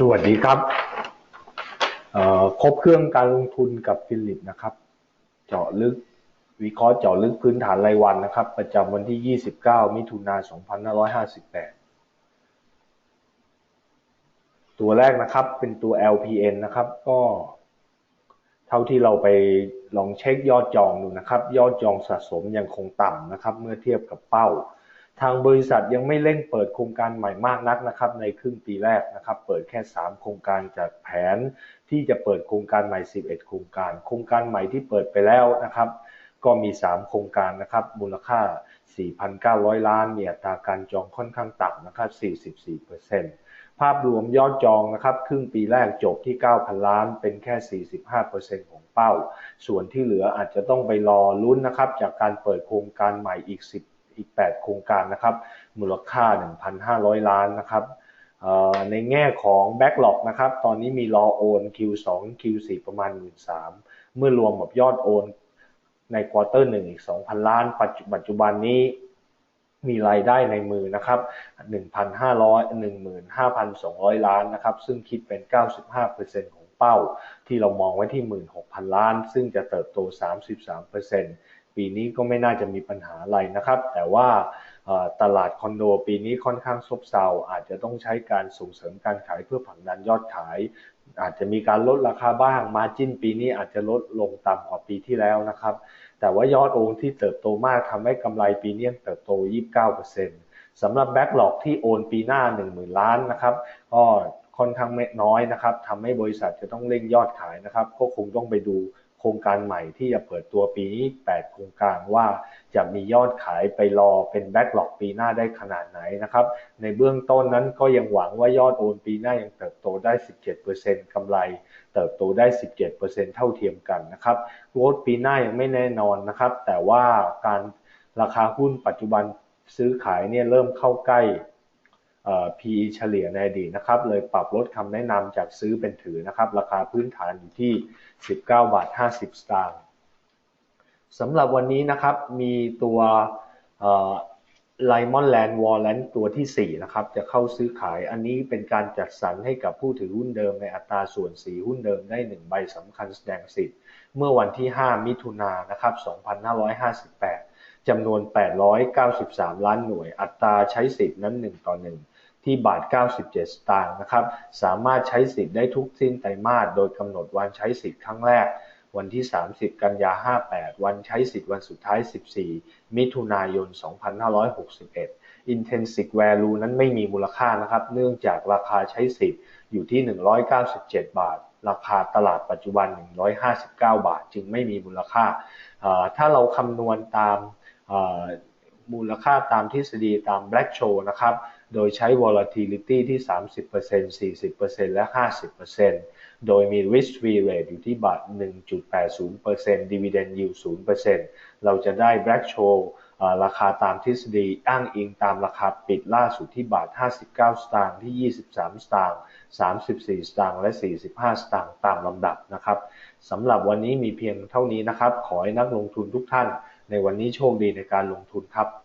สวัสดีครับครบเครื่องการลงทุนกับฟิลิปนะครับ เจาะลึกวิเคราะห์เจาะลึกพื้นฐานรายวันนะครับ ประจำวันที่ 29 มิถุนายน2558 ตัวแรกนะครับเป็นตัว LPN นะครับ ก็เท่าที่เราไปลองเช็คยอดจองดูนะครับ ยอดจองสะสมยังคงต่ำนะครับ เมื่อเทียบกับเป้า ทางบริษัทยังไม่เร่งเปิดโครงการใหม่มากนักนะครับ ในครึ่งปีแรกนะครับ เปิดแค่ 3 โครงการจากแผนที่จะเปิดโครงการใหม่ 11 โครงการ โครงการใหม่ที่เปิดไปแล้วนะครับ ก็มี 3 โครงการนะครับ มูลค่า 4,900 ล้านมีอัตราการจองค่อนข้างต่ำนะครับ 44%ภาพรวมยอดจองนะครับ ครึ่งปีแรกจบที่ 9,000 ล้าน เป็นแค่ 45%ของเป้า ส่วนที่เหลืออาจจะต้องไปรอลุ้นนะครับ จากการเปิดโครงการใหม่อีก 10 อีก 8 โครงการนะครับมูลค่า 1,500 ล้านนะครับในแง่ของ Backlog นะครับตอนนี้มีรอโอน Q2 Q4 ประมาณ 13,000เมื่อรวมกับยอดโอนในควอเตอร์หนึ่งอีก 2,000 ล้าน ปัจจุบันนี้มีรายได้ในมือนะครับ 1,500 15,200 ล้านนะครับ ซึ่งคิดเป็น 95%ของเป้า ที่เรามองไว้ที่ 16,000 ล้าน ซึ่งจะเติบโต 33% ปีนี้ก็ไม่น่าจะมีปัญหาอะไรนะครับ แต่ว่าตลาดคอนโดปีนี้ค่อนข้างซบเซาอาจจะต้องใช้การส่งเสริมการขายเพื่อผลักดันยอดขาย อาจจะมีการลดราคาบ้างมาจิ้นปีนี้อาจจะลดลงต่ำกว่าปีที่แล้วนะครับ แต่ว่ายอดโอนที่เติบโตมากทำให้กำไรปีนี้เติบโต 29%สำหรับแบ็กหลอกที่โอนปีหน้า 10,000 ล้านนะครับก็ค่อนข้างน้อยนะครับทำให้บริษัทจะต้องเร่งยอดขายนะครับ ก็คงต้องไปดู ครงการใหม่ที่จะเปิดตัวปีนี้ 8 โครงการว่าจะมียอดขายไปรอเป็นแบ็กหลอกปีหน้าได้ขนาดไหนนะครับ ในเบื้องต้นนั้นก็ยังหวังว่ายอดโอนปีหน้ายังเติบโตได้ 17%กำไร เติบโตได้ 17%เท่าเทียมกันนะครับโกดปีหน้ายังไม่แน่นอนนะครับ แต่ว่าการราคาหุ้นปัจจุบันซื้อขายเนี่ยเริ่มเข้าใกล้ PE เฉลี่ยในอดีตนะครับ เลยปรับลดคำแนะนำจากซื้อเป็นถือนะครับ ราคาพื้นฐานอยู่ที่ 19 บาท 50 สตางค์สำหรับวันนี้นะครับมีตัวไลมอนแลนด์วอลเลนตัวที่ 4 นะครับ จะเข้าซื้อขายอันนี้เป็นการจัดสรรให้กับผู้ถือหุ้นเดิมในอัตราส่วนสีหุ้นเดิมได้ 1 ใบสำคัญแสดงสิทธิ์ เมื่อวันที่ 5 มิถุนายนนะครับ 2558จำนวน 893 ล้านหน่วย อัตราใช้สิทธิ์นั้น 1 ต่อ 1 ที่บาท 97 สตางค์นะครับ สามารถใช้สิทธิ์ได้ทุกสิ้นไตรมาสโดยกำหนดวันใช้สิทธิ์ครั้งแรก วันที่ 30 กันยา 58 วันใช้สิทธิ์วันสุดท้าย 14 มิถุนายน 2561 Intrinsic Value นั้นไม่มีมูลค่านะครับ เนื่องจากราคาใช้สิทธิ์อยู่ที่ 197 บาท ราคาตลาดปัจจุบัน 159 บาท จึงไม่มีมูลค่า ถ้าเราคำนวณตามมูลค่าตามทฤษฎีตาม Black Show นะครับ โดยใช้ volatility ที่ 30% 40%และ 50%โดยมี risk free rate อยู่ที่บาท1.80% dividend yield 0%เราจะได้ Black Show ราคาตามทฤษฎีอ้างอิงตามราคาปิดล่าสุดที่บาท 59 สตางค์ที่ 23 สตางค์ 34 สตางค์และ 45 สตางค์ตามลำดับนะครับสำหรับวันนี้มีเพียงเท่านี้นะครับ ขอให้นักลงทุนทุกท่าน ในวันนี้โชคดีในการลงทุนครับ